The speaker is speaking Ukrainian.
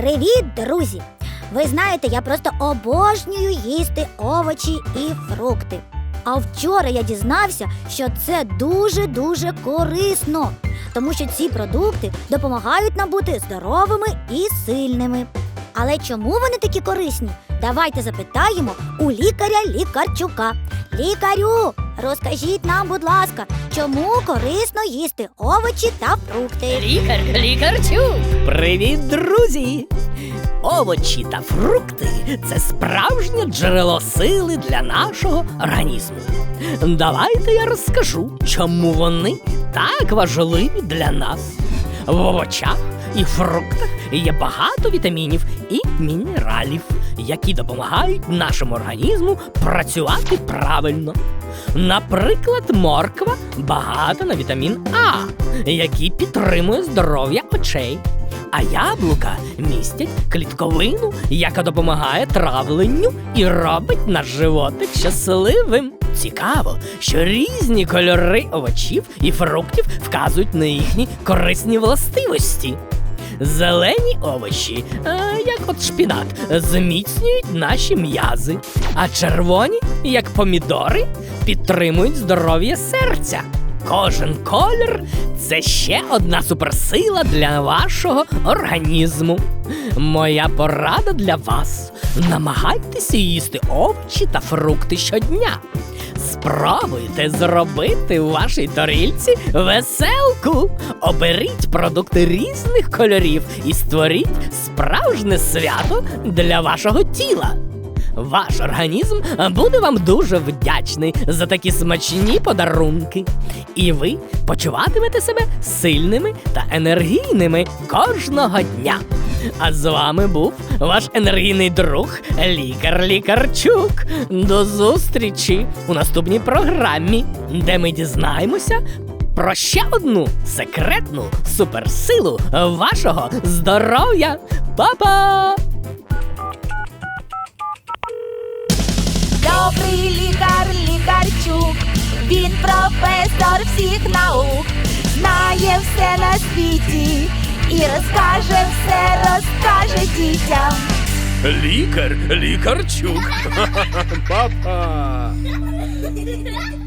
Привіт, друзі! Ви знаєте, я просто обожнюю їсти овочі і фрукти. А вчора я дізнався, що це дуже-дуже корисно, тому що ці продукти допомагають нам бути здоровими і сильними. Але чому вони такі корисні? Давайте запитаємо у лікаря лікарчука. Лікарю, розкажіть нам, будь ласка, чому корисно їсти овочі та фрукти? Лікар, лікарчук. Привіт, друзі! Овочі та фрукти це справжнє джерело сили для нашого організму. Давайте я розкажу, чому вони так важливі для нас. В овочах і фруктах є багато вітамінів і мінералів, які допомагають нашому організму працювати правильно. Наприклад, морква багата на вітамін А, який підтримує здоров'я очей. А яблука містять клітковину, яка допомагає травленню і робить наш животик щасливим. Цікаво, що різні кольори овочів і фруктів вказують на їхні корисні властивості. Зелені овочі, е, як от шпінат, зміцнюють наші м'язи, а червоні, як помідори, підтримують здоров'я серця. Кожен колір це ще одна суперсила для вашого організму. Моя порада для вас: намагайтеся їсти овочі та фрукти щодня. Спробуйте зробити у вашій тарільці веселку. Оберіть продукти різних кольорів і створіть справжнє свято для вашого тіла. Ваш організм буде вам дуже вдячний за такі смачні подарунки. І ви почуватимете себе сильними та енергійними кожного дня. А з вами був ваш енергійний друг, лікар Лікарчук. До зустрічі у наступній програмі, де ми дізнаємося про ще одну секретну суперсилу вашого здоров'я. Па-па! Добрий лікар, лікарчук, він професор всіх наук, знає все на світі і розкаже все, розкаже дітям. Лікар, лікарчук. Папа.